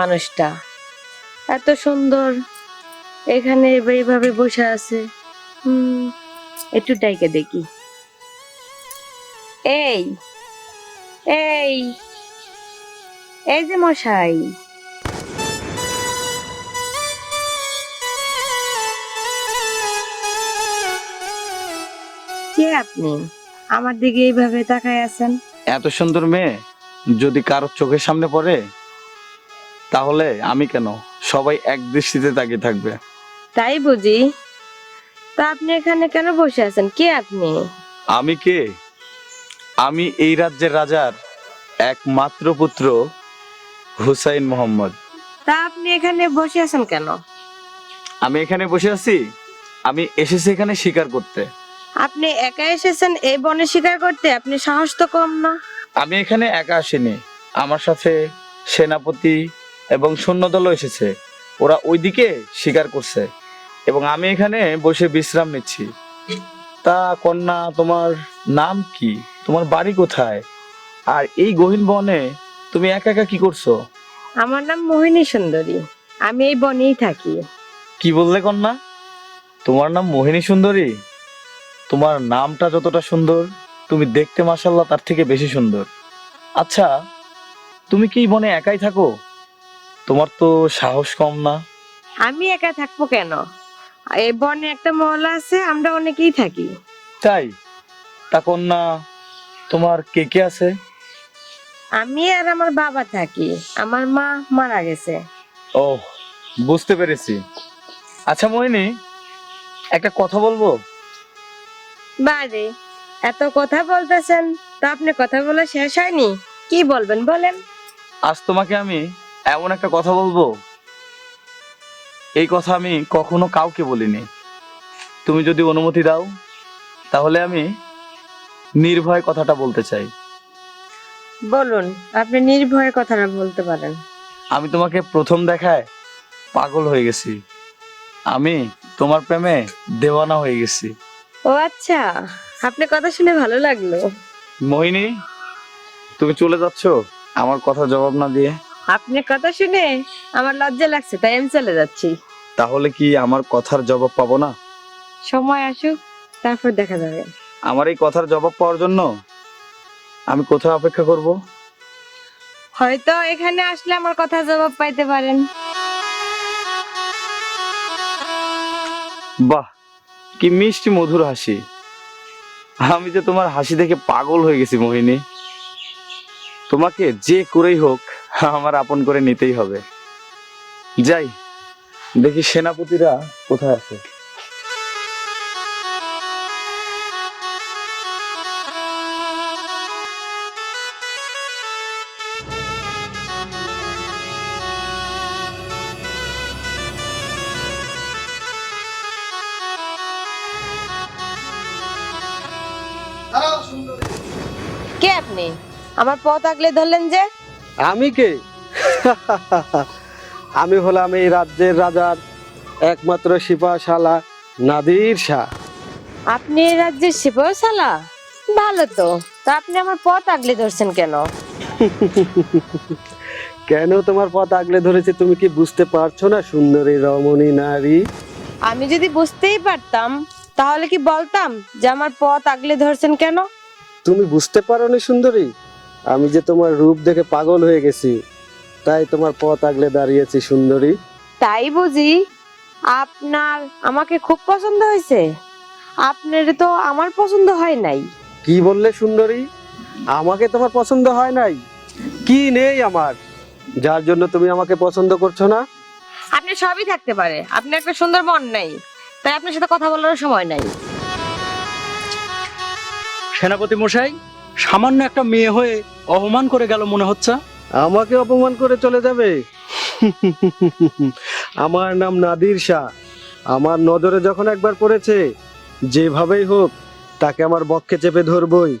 মানুষটা। এত সুন্দর। এখানে এইভাবে বসে আছে। একটু ডাইকে দেখি। এই এই এই যে মশাই। কে আপনি? আমার দিকে এইভাবে তাকায় আছেন। এত সুন্দর মেয়ে, যদি কারোর চোখের সামনে পড়ে তাহলে আমি কেন? সবাই এক দৃষ্টিতে তাকিয়ে থাকবে। তাই বুঝি। তা আপনি এখানে কেন বসে আছেন? কে আপনি? আমি কে? আমি এই রাজ্যের রাজার একমাত্র পুত্র হুসাইন মোহাম্মদ। তা আপনি এখানে বসে আছেন কেন? আমি এখানে বসে আছি। আমি এসেছি এখানে শিকার করতে। আপনি একা এসেছেন এই বনে শিকার করতে? আপনি সাহস তো কম না। আমি এখানে একা আসিনি। আমার সাথে সেনাপতি এবং সৈন্যদলও এসেছে। ওরা ওইদিকে শিকার করছে। এবং আমি এখানে বসে বিশ্রাম নিচ্ছি। তা কন্যা তোমার নাম কি? তোমার বাড়ি কোথায়? আর এই গহীন বনে তুমি একা একা কি করছ? আমার নাম মোহিনী সুন্দরী। আমি এই বনেই থাকি। কি বললে কন্যা? তোমার নাম মোহিনী সুন্দরী? তোমার নামটা যতটা সুন্দর তুমি দেখতে মাসাল্লাহ তার থেকে বেশি সুন্দর। আচ্ছা তুমি কি বনে একাই থাকো? তোমার তো সাহস কম না। আমি একা থাকব কেন? এই বনে একটা মহল্লা আছে আমরা অনেকেই থাকি। তাই? তা কন্যা তোমার কে কে আছে? আমি আর আমার বাবা থাকি। আমার মা মারা গেছে। ও বুঝতে পেরেছি। আচ্ছা মোহিনী একটা কথা বলব? বারে এত কথা বলতেছেন তা আপনি কথা বলা শেষ হয়নি। কি বলবেন বলেন। আজ তোমাকে আমি এমন একটা কথা বলব? এই কথা আমি কখনো কাউকে বলিনি। তুমি যদি অনুমতি দাও তাহলে আমি নির্ভয় কথাটা বলতে চাই। বলুন আপনি নির্ভয়ে কথাটা বলতে পারেন। আমি তোমাকে প্রথম দেখায় পাগল হয়ে গেছি। আমি তোমার প্রেমে দেওয়ানা হয়ে গেছি। ও আচ্ছা আপনি কথা শুনে ভালো লাগল। মোহিনী তুমি চলে যাচ্ছ আমার কথা জবাব না দিয়ে? আপনার কথা শুনে আমার লজ্জা লাগছে তাই আমি চলে যাচ্ছি। তাহলে কি আমার কথার জবাব পাবো না? সময় আসুক তারপর দেখা যাবে। আমার এই কথার জবাব পাওয়ার জন্য আমি কোথায় অপেক্ষা করব? হয়তো এখানে আসলে আমার কথা জবাব পাইতে পারেন। বাহ কি মিষ্টি মধুর হাসি। আমি যে তোমার হাসি দেখে পাগল হয়ে গেছি মোহিনী। তোমাকে যে করেই হোক আমার আপন করে নিতেই হবে। যাই, দেখি সেনাপতিরা কোথায় আছে। কে আপনি? আমার পথ আগলে ধরলেন যে? আমি কে? আমি হলাম এই রাজ্যের রাজার একমাত্র সিপাহশালা নাদির শাহ। আপনি এই রাজ্যের শিবশালা ভালো তো। তা আপনি আমার পথ আগলে ধরছেন কেন? কেন তোমার পথ আগলে ধরেছে তুমি কি বুঝতে পারছ না সুন্দরী রমণী নারী? আমি যদি বুঝতেই পারতাম তাহলে কি বলতাম যে আমার পথ আগলে ধরছেন কেন? তুমি বুঝতে পারো না সুন্দরী? আমি যে তোমার রূপ দেখে পাগল হয়ে গেছি তাই তোমার পথ আগলে দাঁড়িয়েছি সুন্দরী। তাই বুঝি? আপনার আমাকে খুব পছন্দ হয়েছে। আপনার তো আমার পছন্দ হয় নাই। কি বললে সুন্দরী? আমাকে তোমার পছন্দ হয় নাই? কি নেই আমার? যার জন্য তুমি আমাকে পছন্দ করছ না? আপনি সবই থাকতে পারে। আপনি একটা সুন্দর মন নাই। তাই আপনার সাথে কথা বলার সময় নাই। সেনাপতি মশাই সামান্য একটা মেয়ে হয়ে অপমান করে গেল মনে হচ্ছে? আমাকে অপমান করে চলে যাবে? আমার নাম নাদির শাহ। আমার নজরে যখন একবার পড়েছে যেভাবেই হোক তাকে আমার বক্ষে চেপে ধরবই।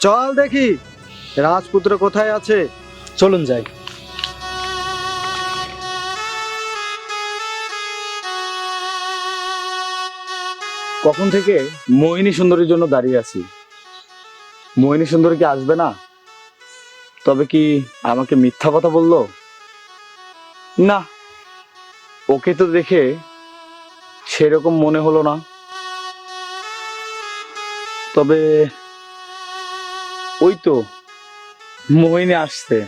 চল দেখি রাজপুত্র কোথায় আছে? চলুন যাই। কখন থেকে মোহিনী সুন্দরীর জন্য দাঁড়িয়ে আছি? মোহিনী সুন্দরী কি আসবে না? তবে কি আমাকে মিথ্যা কথা বলল? না। ওকে তো দেখে সেরকম মনে হলো না। তবে ওই তো মোহিনী আসছে।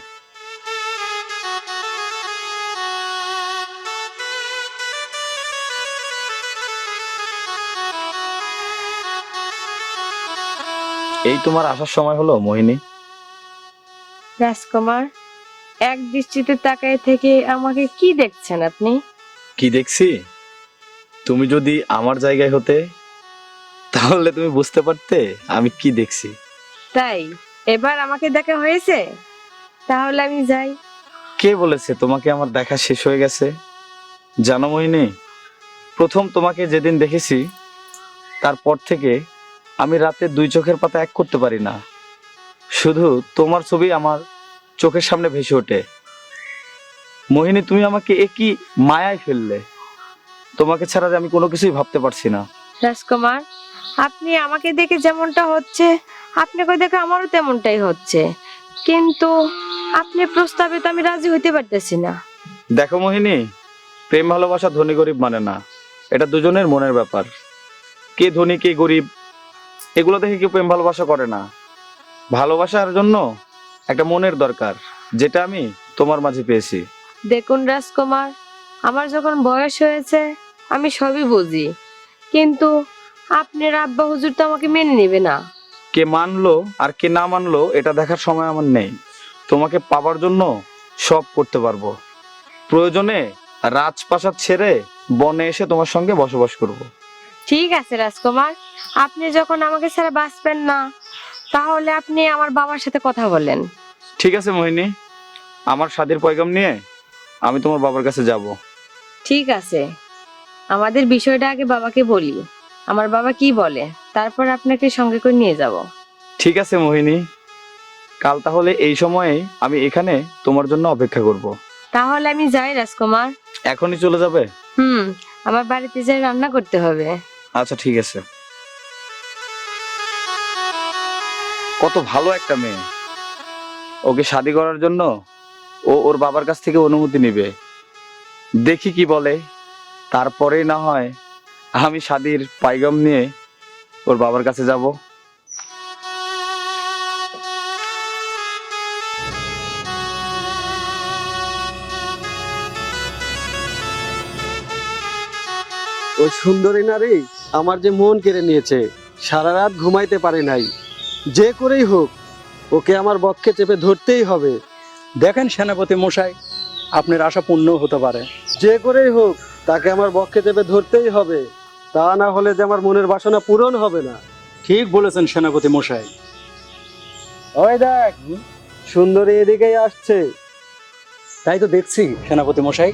এই তোমার আসার সময় হলো, মোহিনী? রাজকুমার এক দৃষ্টিতে তাকায় থেকে আমাকে কি দেখছেন আপনি? কি দেখছি? তুমি যদি আমার জায়গায় হতে তাহলে তুমি বুঝতে পারতে আমি কি দেখছি। তাই এবার আমাকে দেখা হয়েছে? তাহলে আমি যাই। কে বলেছে তোমাকে আমার দেখা শেষ হয়ে গেছে? জানো মোহিনী প্রথম তোমাকে যেদিন দেখেছি তারপর থেকে আমি রাতে দুই চোখের পাতা এক করতে পারি না। শুধু তোমার ছবি আমার চোখের সামনে ভেসে ওঠে। মোহিনী তুমি আমাকে একই মায়ায় ফেললে। তোমাকে ছাড়া যে আমি কোনো কিছুই ভাবতে পারছি না। রাজকুমার আপনি আমাকে দেখে যেমনটা হচ্ছে আপনাকে দেখে আমারও তেমনটাই হচ্ছে। কিন্তু আপনি প্রস্তাবে তো আমি রাজি হইতে পারতেছি না। দেখো মোহিনী প্রেম ভালোবাসা ধনী গরিব মানে না। এটা দুজনের মনের ব্যাপার। কে ধনী কে গরিব এগুলো দেখে কেউ প্রেম ভালোবাসা করে না। ভালোবাসার জন্য একটা মনের দরকার যেটা আমি তোমার মাঝে পেয়েছি। দেখুন রাজকুমার আমার যখন বয়স হয়েছে আমি সবই বুঝি। কিন্তু আপনার আব্বা হুজুর তো আমাকে মেনে নেবে না। কে মানলো আর কে না মানলো এটা দেখার সময় আমার নেই। তোমাকে পাবার জন্য সব করতে পারব। প্রয়োজনে রাজপ্রাসাদ ছেড়ে বনে এসে তোমার সঙ্গে বসবাস করব। ঠিক আছে রাজকুমার আপনি যখন আমাকে ছাড়া বাঁচবেন না তাহলে আপনি আমার বাবার সাথে কথা বলেন। ঠিক আছে মোহিনী। আমার স্বাদের পয়গাম নিয়ে আমি তোমার বাবার কাছে যাব। ঠিক আছে। আমাদের বিষয়টা আগে বাবাকে বলি। আমার বাবা কি বলে তারপর আপনাকে সঙ্গে করে নিয়ে যাব। ঠিক আছে মোহিনী। কাল তাহলে এই সময়ে আমি এখানে তোমার জন্য অপেক্ষা করব। তাহলে আমি যাই রাজকুমার। এখনই চলে যাবে? হুম আমার বাড়িতে যাই রান্না করতে হবে। আচ্ছা ঠিক আছে। কত ভালো একটা মেয়ে। ওকে শাদি করার জন্য ও ওর বাবার কাছ থেকে অনুমতি নিবে। দেখি কি বলে। তারপরেই না হয় আমি শাদির পাইগাম নিয়ে ওর বাবার কাছে যাব। ওই সুন্দরী নারী আমার যে মন কেড়ে নিয়েছে, সারা রাত ঘুমাইতে পারে নাই। যে করেই হোক ওকে আমার বক্ষে চেপে ধরতেই হবে। দেখেন সেনাপতি মশাই আপনার আশা পূর্ণ হতে পারে। যে করেই হোক তাকে আমার বক্ষে চেপে ধরতেই হবে। তা না হলে যে আমার মনের বাসনা পূরণ হবে না। ঠিক বলেছেন সেনাপতি মশাই। ওই দেখ সুন্দরী এদিকেই আসছে। তাই তো দেখছি সেনাপতি মশাই।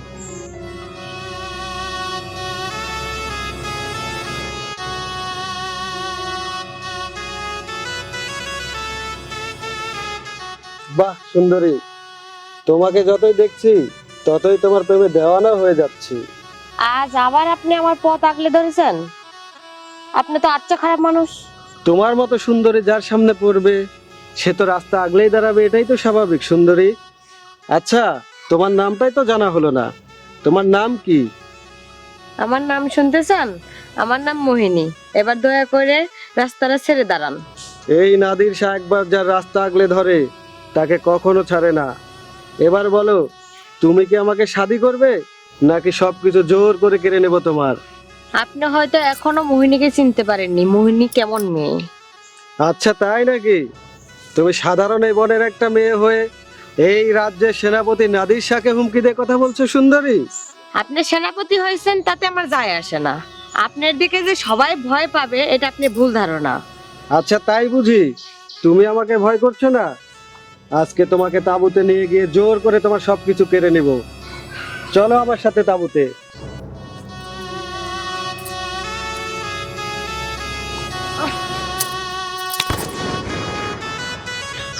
বাহ সুন্দরী। তোমাকে যতই দেখছি ততই তোমার প্রেমে দেওয়ানা হয়ে যাচ্ছি। আজ আবার আপনি আমার পথ আগলে ধরেছেন? আপনি তো আচ্ছা খারাপ মানুষ। তোমার মতো সুন্দরী যার সামনে পড়বে সে তো রাস্তা আগলেই দাঁড়াবে এটাই তো স্বাভাবিক সুন্দরী। আচ্ছা তোমার নামটাই তো জানা হলো না। তোমার নাম কি? আমার নাম শুনতে চান? আমার নাম মোহিনী। এবার দয়া করে রাস্তাটা ছেড়ে দাঁড়ান। এই নাদির শাহ একবার যার রাস্তা আগলে ধরে তাকে কখনো ছাড়ে না। এবার বলো তুমি কি আমাকে শাদি করবে? নাকি সবকিছু জোর করে কেড়ে নেব তোমার? আপনি হয়তো এখনও মোহিনীকে চিনতে পারেননি। মোহিনী কেমন মেয়ে? আচ্ছা তাই নাকি? তুমি সাধারণ এই বনের একটা মেয়ে হয়ে এই রাজ্যের সেনাপতি নাদির শাহকে হুমকি দিয়ে কথা বলছো সুন্দরী? আপনি সেনাপতি হয়েছেন তাতে আমার যায় আসে না। আপনার দিকে যে সবাই ভয় পাবে এটা আপনি ভুল ধারণা। আচ্ছা তাই বুঝি। তুমি আমাকে ভয় করছ না? আজকে তোমাকে তাঁবুতে নিয়ে গিয়ে জোর করে তোমার সবকিছু কেড়ে নেব। চলো আমার সাথে তাঁবুতে।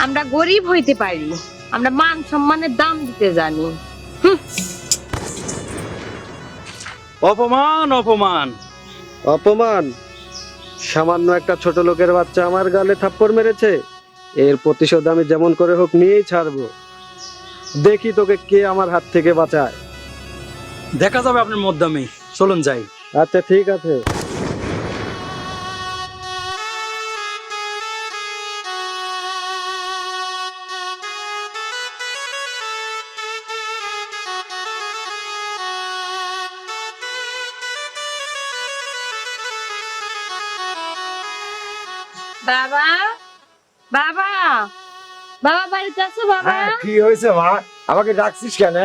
আমরা গরিব হইতে পারি আমরা মান সম্মানের দাম দিতে জানি। অপমান অপমান। অপমান? সামান্য একটা ছোট লোকের বাচ্চা আমার গালে থাপ্পড় মেরেছে? এর প্রতিশোধ আমি যেমন করে হোক নিয়েই ছাড়বো। দেখি তোকে কে আমার হাত থেকে বাঁচায়। দেখা যাবে আপনার মধ্যমে। চলুন যাই। আচ্ছা ঠিক আছে। বাবা বাবা বাবা বাড়িতে আছো বাবা? হ্যাঁ কি হয়েছে মা? আমাকে ডাকছিস কেন?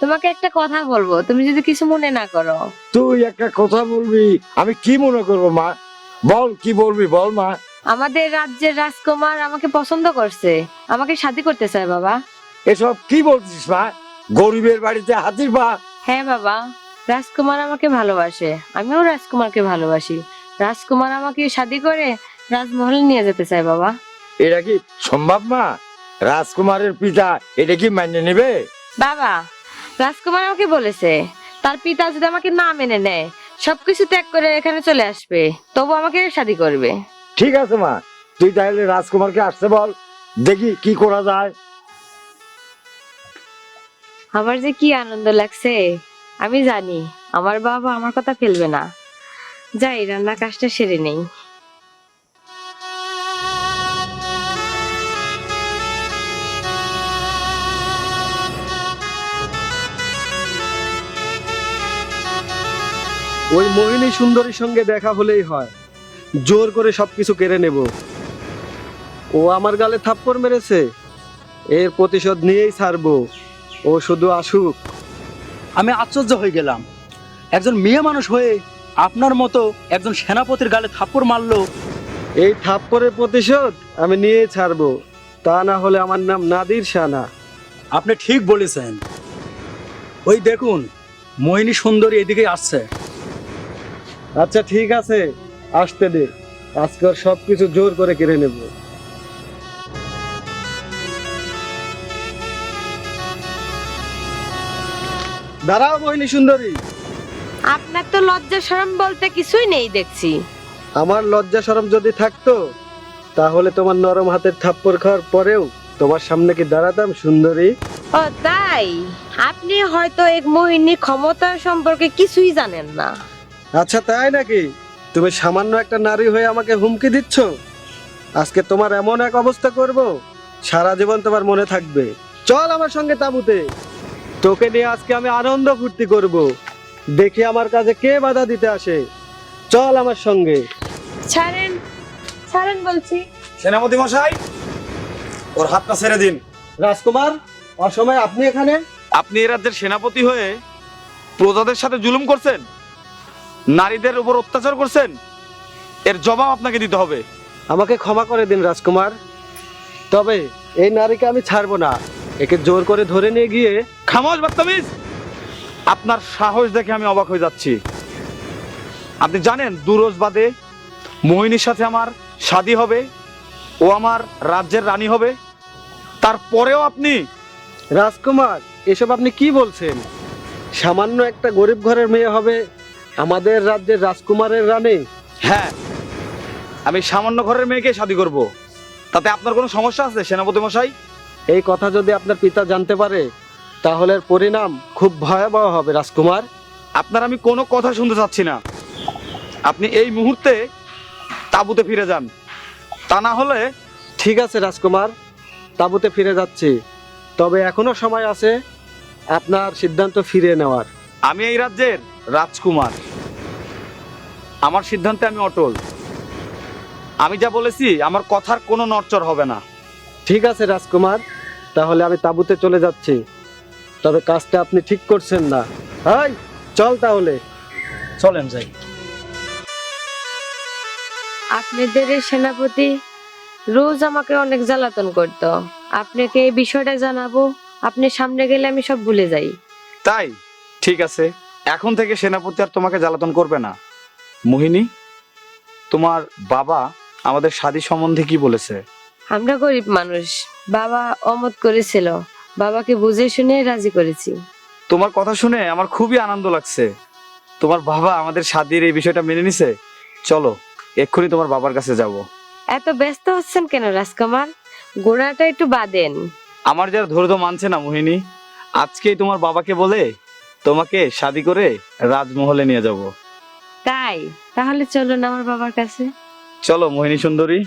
তোমাকে একটা কথা বলব তুমি যদি কিছু মনে না করো। তুই একটা কথা বলবি আমি কি মনে করব মা? বল কি বলবি বল মা? আমাদের রাজ্যের রাজকুমার আমাকে পছন্দ করছে আমাকে শাদি করতে চায় বাবা। এসব কি বলছিস মা? গরিবের বাড়িতে হাতির পা হ্যাঁ বাবা রাজকুমার আমাকে ভালোবাসে আমিও রাজকুমারকে ভালোবাসি। রাজকুমার আমাকে শাদি করে রাজমহলে নিয়ে যেতে চায় বাবা। এটা কি সম্ভব মা রাজকুমারের পিতা এটা কি মান্য নেবে? বাবা রাজকুমার আমাকে বলেছে তার পিতা যদি আমাকে না মেনে নেয় সবকিছু ত্যাগ করে এখানে চলে আসবে তবু আমাকে শাদি করবে। ঠিক আছে মা তুই তাহলে রাজকুমারকে আসতে বল দেখি কি করা যায়। আমার যে কি আনন্দ লাগছে আমি জানি আমার বাবা আমার কথা ফেলবে না। যাই রান্না কাজটা সেরে নেই। ওই মোহিনী সুন্দরীর সঙ্গে দেখা হলেই হয়। জোর করে সবকিছু কেড়ে নেব। ও আমার গালে থাপ্পড় মেরেছে। এর প্রতিশোধ নিয়েই ছাড়বো। ও শুধু আসুক। আমি আশ্চর্য হয়ে গেলাম। একজন মেয়ে মানুষ হয়ে আপনার মতো একজন সেনাপতির গালে থাপ্পড় মারলো। এই থাপ্পড়ের প্রতিশোধ আমি নিয়েই ছাড়বো। তা না হলে আমার নাম নাদির শানা। আপনি ঠিক বলেছেন। ওই দেখুন মোহিনী সুন্দরী এদিকে আসছে। আচ্ছা ঠিক আছে। আসতে দে। আজকে ওর সবকিছু জোর করে কেড়ে নেব। দাঁড়াও মোহিনী সুন্দরী। আপনার তো লজ্জা শরম বলতে কিছুই নেই দেখছি। আমার লজ্জা শরম যদি থাকতো তাহলে তোমার নরম হাতের থাপ্পড় খাওয়ার পরেও তোমার সামনে কি দাঁড়াতাম সুন্দরী? ও তাই? আপনি হয়তো এক মোহিনীর ক্ষমতা সম্পর্কে কিছুই জানেন না। আচ্ছা তাই নাকি? তুমি সামান্য একটা নারী হয়ে আমাকে হুমকি দিচ্ছ? আজকে তোমার এমন এক অবস্থা করব সারা জীবন তোমার মনে থাকবে। চল আমার সঙ্গে তাঁবুতে। তোকে নিয়ে আজকে আমি আনন্দ ফুর্তি করব। দেখি আমার কাজে কে বাধা দিতে আসে। চল আমার সঙ্গে। ছাড়েন ছাড়েন বলছি। সেনাপতি মশাই ওর হাতটা ছেড়ে দিন। রাজকুমার অসময় আপনি এখানে? আপনি এ রাজ্যের সেনাপতি হয়ে প্রজাদের সাথে জুলুম করছেন? নারীদের উপর অত্যাচার করছেন? এর জবাব আপনাকে দিতে হবে। আমাকে ক্ষমা করে দিন রাজকুমার। তবে এই নারীকে আমি ছাড়বো না। একে জোর করে ধরে নিয়ে গিয়ে খামোশ বাত্তামিজ আপনার সাহস দেখে আমি অবাক হয়ে যাচ্ছি। আপনি জানেন দুরোজ বাদে মোহিনীর সাথে আমার শাদী হবে ও আমার রাজ্যের রানী হবে। তারপরেও আপনি রাজকুমার এসব আপনি কি বলছেন? সামান্য একটা গরিব ঘরের মেয়ে হবে আমাদের রাজ্যের রাজকুমারের রানী? হ্যাঁ। আমি সামান্য ঘরের মেয়েকে শাদী করব। তাতে আপনার কোনো সমস্যা আছে সেনাপতি মশাই? এই কথা যদি আপনার পিতা জানতে পারে তাহলে এর পরিণাম খুব ভয়াবহ হবে রাজকুমার। আপনার আমি কোনো কথা শুনতে চাচ্ছি না। আপনি এই মুহূর্তে তাঁবুতে ফিরে যান। তা না হলে ঠিক আছে রাজকুমার। তাঁবুতে ফিরে যাচ্ছি। তবে এখনও সময় আছে আপনার সিদ্ধান্ত ফিরিয়ে নেওয়ার। আমি এই রাজ্যের রাজকুমার। আমার সিদ্ধান্তে আমি অটল। আমি যা বলেছি আমার কথার কোনো নড়চড় হবে না। ঠিক আছে রাজকুমার। তাহলে আমি তাঁবুতে চলে যাচ্ছি। তবে কাজটা আপনি ঠিক করছেন না। হাই চল তাহলে। চলেন যাই। আপনাদের এই সেনাপতি রোজ আমাকে অনেক জ্বালাতন করতো। আপনাকে এই বিষয়টা জানাব। আপনি সামনে গেলে আমি সব ভুলে যাই। তাই? ঠিক আছে। এখন থেকে সেনাপতি আর তোমাকে জ্বালাতন করবে না। মোহিনী তোমার বাবা আমাদের শাদী সম্বন্ধে কি বলেছে? আমরা গরিব মানুষ। বাবা অমত করেছিল। বাবাকে বুঝে শুনে রাজি করেছি। তোমার কথা শুনে আমার খুবই আনন্দ লাগছে। তোমার বাবা আমাদের শাদির এই বিষয়টা মেনে নিছে? চলো এক্ষুনি তোমার বাবার কাছে যাব। এত ব্যস্ত হচ্ছেন কেন রাজকুমার? গোড়াটা একটু বাদেন। আমার যার ধৈর্য মানছে না মোহিনী। আজকেই তোমার বাবাকে বলে তোমাকে শাদি করে রাজমহলে নিয়ে যাব। তাই? তাহলে চলুন আমার বাবার কাছে। চলো মোহিনী সুন্দরী।